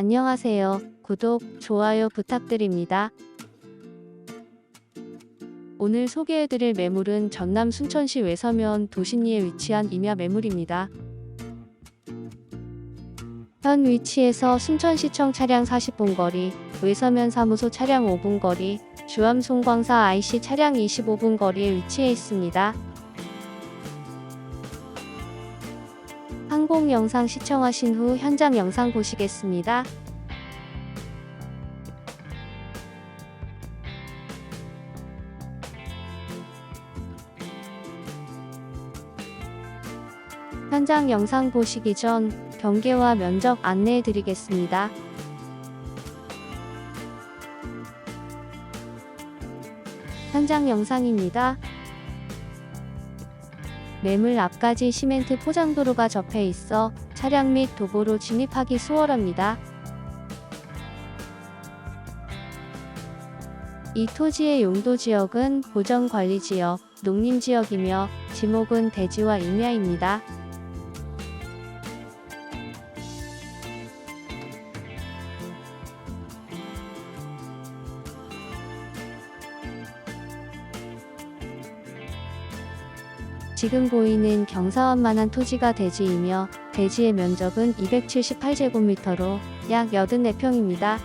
안녕하세요. 구독, 좋아요 부탁드립니다. 오늘 소개해드릴 매물은 전남 순천시 외서면 도신리에 위치한 임야 매물입니다. 현 위치에서 순천시청 차량 40분 거리, 외서면 사무소 차량 5분 거리, 주암 송광사 IC 차량 25분 거리에 위치해 있습니다. 항공 영상 시청하신 후 현장 영상 보시겠습니다. 현장 영상 보시기 전 경계와 면적 안내해 드리겠습니다. 현장 영상입니다. 매물 앞까지 시멘트 포장도로가 접해 있어 차량 및 도보로 진입하기 수월합니다. 이 토지의 용도 지역은 보전관리지역, 농림지역이며 지목은 대지와 임야입니다. 지금 보이는 경사원만한 토지가 대지이며 대지의 면적은 278제곱미터로 약 84평입니다.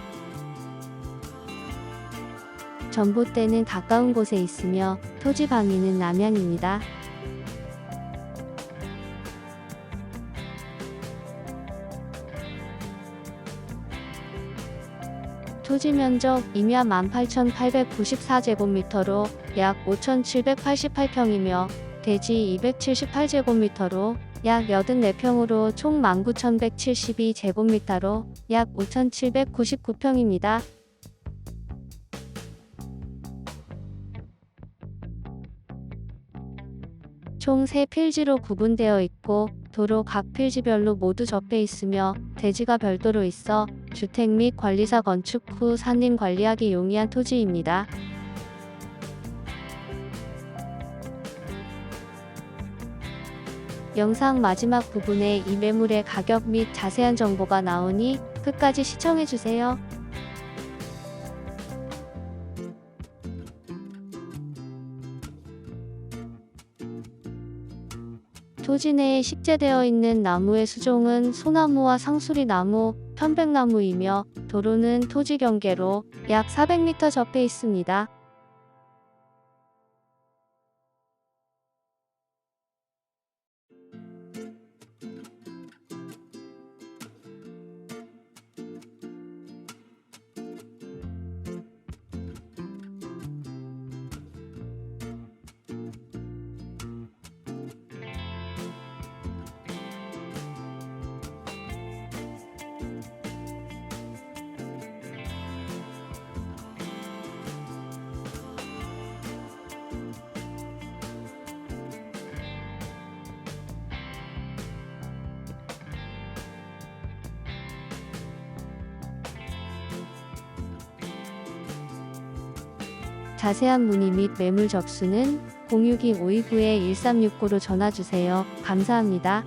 전봇대는 가까운 곳에 있으며 토지 방위는 남양입니다. 토지 면적 임야 18,894제곱미터로 약 5,788평이며 대지 278제곱미터로 약 84평으로 총 19,172제곱미터로 약 5,799평입니다. 총 3필지로 구분되어 있고 도로 각 필지별로 모두 접해 있으며 대지가 별도로 있어 주택 및 관리사 건축 후 산림 관리하기 용이한 토지입니다. 영상 마지막 부분에 이 매물의 가격 및 자세한 정보가 나오니 끝까지 시청해주세요. 토지 내에 식재되어 있는 나무의 수종은 소나무와 상수리 나무, 편백나무이며 도로는 토지 경계로 약 400m 접해 있습니다. 자세한 문의 및 매물 접수는 062-529-1369로 전화주세요. 감사합니다.